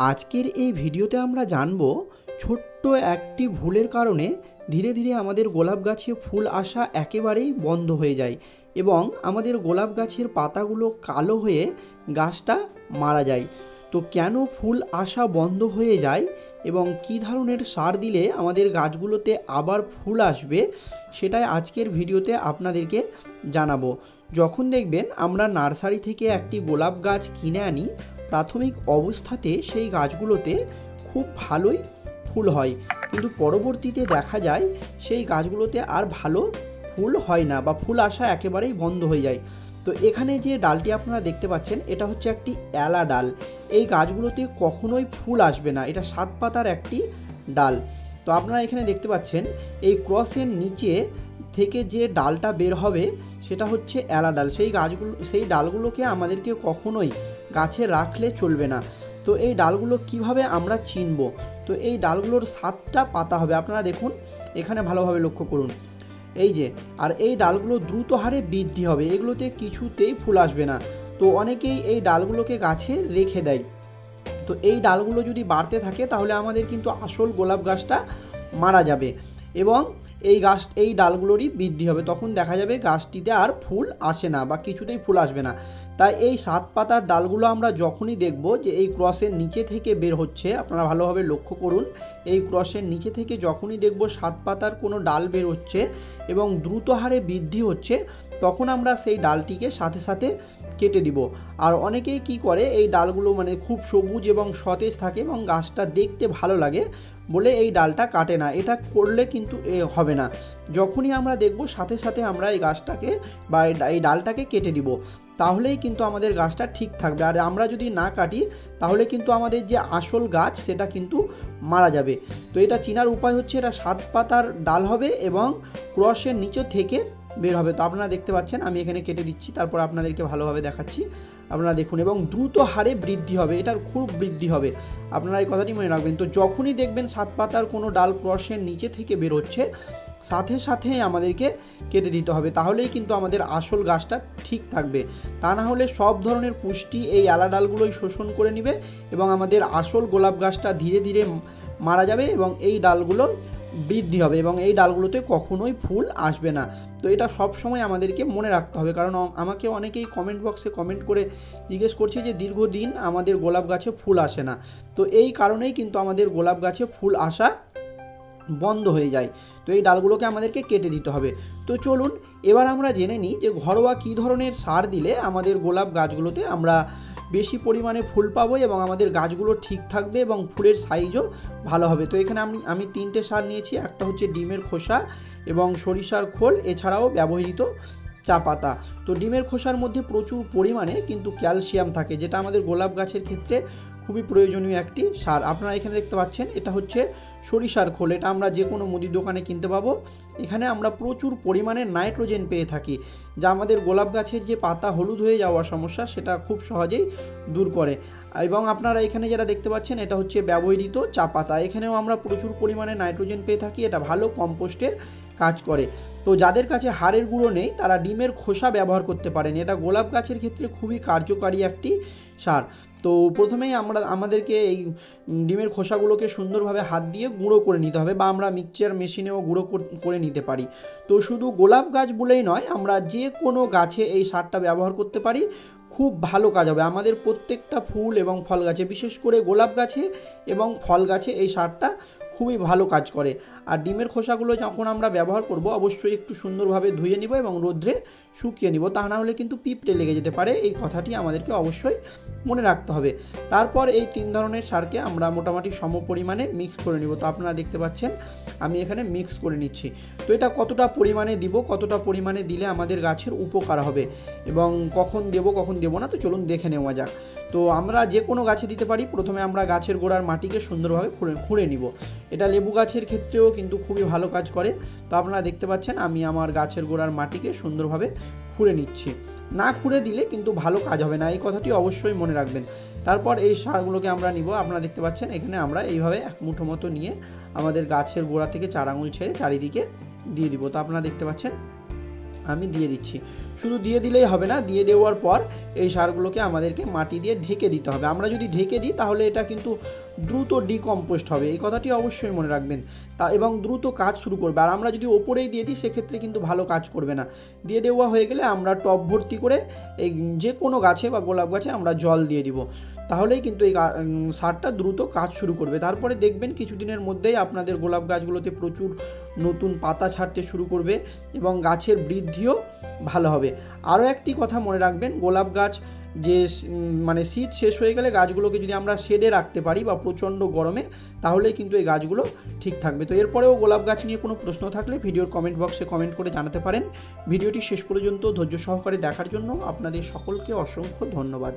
আজকের এই ভিডিওতে আমরা জানব ছোট্ট একটি ভুলের কারণে ধীরে ধীরে আমাদের গোলাপ গাছে ফুল আসা একেবারেই বন্ধ হয়ে যায় এবং আমাদের গোলাপ গাছের পাতাগুলো কালো হয়ে গাছটা মারা যায়। তো কেন ফুল আসা বন্ধ হয়ে যায় এবং কী ধরনের সার দিলে আমাদের গাছগুলোতে আবার ফুল আসবে সেটাই আজকের ভিডিওতে আপনাদেরকে জানাব। যখন দেখবেন আমরা নার্সারি থেকে একটি গোলাপ গাছ কিনে আনি প্রাথমিক অবস্থাতে সেই গাছগুলোতে খুব ভালোই ফুল হয়। কিন্তু পরবর্তীতে দেখা যায় সেই গাছগুলোতে আর ভালো ফুল হয় না বা ফুল আসা একেবারেই বন্ধ হয়ে যায়। তো এখানে যে ডালটি আপনারা দেখতে পাচ্ছেন, এটা হচ্ছে একটি এলা ডাল। এই গাছগুলোতে কখনোই ফুল আসবে না। এটা সাত পাতার একটি ডাল। তো আপনারা এখানে দেখতে পাচ্ছেন, এই ক্রসের নিচে থেকে যে ডালটা বের হবে, সেটা হচ্ছে এলা ডাল। সেই গাছগুলো, সেই ডালগুলোকে আমাদেরকে কখনোই গাছে রাখলে চলবে না। তো এই ডালগুলো কীভাবে আমরা চিনব? তো এই ডালগুলোর সাতটা পাতা হবে। আপনারা দেখুন, এখানে ভালোভাবে লক্ষ্য করুন। এই যে, আর এই ডালগুলো দ্রুত হারে বৃদ্ধি হবে। এগুলোতে কিছুতেই ফুল আসবে না। তো অনেকেই এই ডালগুলোকে গাছে রেখে দেয়। তো এই ডালগুলো যদি বাড়তে থাকে, তাহলে আমাদের কিন্তু আসল গোলাপ গাছটা মারা যাবে। এবং এই গাছ, এই ডালগুলোরই বৃদ্ধি হবে। তখন দেখা যাবে গাছটিতে আর ফুল আসে না বা কিছুতেই ফুল আসবে না। তাই এই সাত পাতার ডালগুলো আমরা যখনই দেখব যে এই ক্রসের নিচে থেকে বের হচ্ছে, আপনারা ভালোভাবে লক্ষ্য করুন, এই ক্রসের নিচে থেকে যখনই দেখব সাত পাতার কোনো ডাল বের হচ্ছে এবং দ্রুত হারে বৃদ্ধি হচ্ছে, তখন আমরা সেই ডালটিকে সাথে সাথে কেটে দিব। আর অনেকেই কি করে, এই ডালগুলো মানে খুব সবুজ এবং সতেজ থাকে এবং গাছটা দেখতে ভালো লাগে। বলে এই ডালটা কাটে না। এটা করলে কিন্তু এ হবে না। যখনই আমরা দেখব, সাথে সাথে আমরা এই গাছটাকে বা এই ডালটাকে কেটে দিব। তাহলেই কিন্তু আমাদের গাছটা ঠিক থাকবে। আর আমরা যদি না কাটি, তাহলে কিন্তু আমাদের যে আসল গাছ, সেটা কিন্তু মারা যাবে। তো এটা চিনার উপায় হচ্ছে, এটা সাত পাতার ডাল হবে এবং ক্রসের নিচে থেকে বের হবে। তো আপনারা দেখতে পাচ্ছেন, আমি এখানে কেটে দিচ্ছি, তারপর আপনাদেরকে ভালোভাবে দেখাচ্ছি। আপনারা দেখুন, এবং দ্রুত হারে বৃদ্ধি হবে, এটার খুব বৃদ্ধি হবে। আপনারা এই কথাটি মনে রাখবেন। তো যখনই দেখবেন সাত পাতার কোনো ডাল ক্রসের নিচে থেকে বেরোচ্ছে, সাথে সাথে আমাদেরকে কেটে দিতে হবে। তাহলেই কিন্তু আমাদের আসল গাছটা ঠিক থাকবে। তা না হলে সব ধরনের পুষ্টি এই আলা ডালগুলোই শোষণ করে নেবে এবং আমাদের আসল গোলাপ গাছটা ধীরে ধীরে মারা যাবে এবং এই ডালগুলো বৃদ্ধি হবে এবং এই ডালগুলোতে কখনোই ফুল আসবে না। তো এটা সব সময় আমাদেরকে মনে রাখতে হবে কারণ আমাকে অনেকেই কমেন্ট বক্সে কমেন্ট করে জিজ্ঞেস করছে যে দীর্ঘদিন আমাদের গোলাপ গাছে ফুল আসে না। তো এই কারণেই কিন্তু আমাদের গোলাপ গাছে ফুল আসা বন্ধ হয়ে যায়। তো এই ডালগুলোকে আমাদেরকে কেটে দিতে হবে। তো চলুন, এবার আমরা জেনে নিই যে ঘরোয়া কী ধরনের সার দিলে আমাদের গোলাপ গাছগুলোতে আমরা বেশি পরিমাণে ফুল পাবো এবং আমাদের গাছগুলো ঠিক থাকবে এবং ফুলের সাইজও ভালো হবে। তো এখানে আমি আমি তিনটে সার নিয়েছি, একটা হচ্ছে ডিমের খোসা এবং সরিষার খোল, এছাড়াও ব্যবহৃত চা পাতা। তো ডিমের খোসার মধ্যে প্রচুর পরিমাণে কিন্তু ক্যালসিয়াম থাকে, যেটা আমাদের গোলাপ গাছের ক্ষেত্রে খুবই প্রয়োজনীয় একটি সার। আপনারা এখানে দেখতে পাচ্ছেন, এটা হচ্ছে সরিষার খোল, এটা আমরা যে কোনো মুদির দোকানে কিনতে পাবো। এখানে আমরা প্রচুর পরিমাণে নাইট্রোজেন পেয়ে থাকি, যা আমাদের গোলাপ গাছের যে পাতা হলুদ হয়ে যাওয়ার সমস্যা, সেটা খুব সহজেই দূর করে। এবং আপনারা এখানে যেটা দেখতে পাচ্ছেন, এটা হচ্ছে ব্যবহৃত চা পাতা। এখানেও আমরা প্রচুর পরিমাণে নাইট্রোজেন পেয়ে থাকি, এটা ভালো কম্পোস্টের কাজ করে। তো যাদের কাছে হাড়ের গুঁড়ো নেই, তারা ডিমের খোসা ব্যবহার করতে পারেন। এটা গোলাপ গাছের ক্ষেত্রে খুবই কার্যকারী একটি সার। তো প্রথমেই আমরা, আমাদেরকে এই ডিমের খোসাগুলোকে সুন্দরভাবে হাত দিয়ে গুঁড়ো করে নিতে হবে বা আমরা মিক্সচার মেশিনেও গুঁড়ো করে নিতে পারি। তো শুধু গোলাপ গাছ বলেই নয়, আমরা যে কোনো গাছে এই সারটা ব্যবহার করতে পারি। খুব ভালো কাজ হবে। আমাদের প্রত্যেকটা ফুল এবং ফল গাছে, বিশেষ করে গোলাপ গাছে এবং ফল গাছে এই সারটা খুবই ভালো কাজ করে। আর ডিমের খোসাগুলো যখন আমরা ব্যবহার করব, অবশ্যই একটু সুন্দরভাবে ধুয়ে নিব এবং রোদ্রে শুকিয়ে নিব। তা না হলে কিন্তু পিঁপড়ে লেগে যেতে পারে। এই কথাটি আমাদেরকে অবশ্যই মনে রাখতে হবে। তারপর এই তিন ধরনের সারকে আমরা মোটামুটি সম পরিমাণে মিক্স করে নিব। তো আপনারা দেখতে পাচ্ছেন, আমি এখানে মিক্স করে নিচ্ছি। তো এটা কতটা পরিমাণে দিব, কতটা পরিমাণে দিলে আমাদের গাছের উপকার হবে এবং কখন দেব কখন দেব না, তো চলুন দেখে নেওয়া যাক। তো আমরা যে কোনো গাছে দিতে পারি। প্রথমে আমরা গাছের গোড়ার মাটিকে সুন্দরভাবে খুঁড়ে খুঁড়ে নিব। এটা লেবু গাছের ক্ষেত্রেও কিন্তু খুবই ভালো কাজ করে। তো আপনারা দেখতে পাচ্ছেন, আমি আমার গাছের গোড়ার মাটিকে সুন্দরভাবে খুঁড়ে নিচ্ছি। না খুঁড়ে দিলে কিন্তু ভালো কাজ হবে না, এই কথাটি অবশ্যই মনে রাখবেন। তারপর এই সারগুলোকে আমরা নিব, আপনারা দেখতে পাচ্ছেন, এখানে আমরা এইভাবে এক মুঠো মতো নিয়ে আমাদের গাছের গোড়া থেকে চার আঙুল ছেড়ে চারিদিকে দিয়ে দিব। তো আপনারা দেখতে পাচ্ছেন আমি দিয়ে দিচ্ছি। শুধু দিয়ে দিলেই হবে না, দিয়ে দেওয়ার পর এই সারগুলোকে আমাদেরকে মাটি দিয়ে ঢেকে দিতে হবে। আমরা যদি ঢেকে দিই, তাহলে এটা কিন্তু দ্রুত ডিকম্পোস্ট হবে। এই কথাটি অবশ্যই মনে রাখবেন। তা এবং দ্রুত কাজ শুরু করবে। আর আমরা যদি ওপরেই দিয়ে দিই, সেক্ষেত্রে কিন্তু ভালো কাজ করবে না। দিয়ে দেওয়া হয়ে গেলে আমরা টব ভর্তি করে এই যে কোনো গাছে বা গোলাপ গাছে আমরা জল দিয়ে দিব। তাহলেই কিন্তু এই সারটা দ্রুত কাজ শুরু করবে। তারপরে দেখবেন কিছুদিনের মধ্যেই আপনাদের গোলাপ গাছগুলোতে প্রচুর নতুন পাতা ছাড়তে শুরু করবে এবং গাছের বৃদ্ধিও ভালো হবে। আরও একটি কথা মনে রাখবেন, গোলাপ গাছ যে মানে শীত শেষ হয়ে গেলে গাছগুলোকে যদি আমরা শেডে রাখতে পারি বা প্রচণ্ড গরমে, তাহলেই কিন্তু এই গাছগুলো ঠিক থাকবে। তো এরপরেও গোলাপ গাছ নিয়ে কোনো প্রশ্ন থাকলে ভিডিওর কমেন্ট বক্সে কমেন্ট করে জানাতে পারেন। ভিডিওটি শেষ পর্যন্ত ধৈর্য সহকারে দেখার জন্য আপনাদের সকলকে অসংখ্য ধন্যবাদ।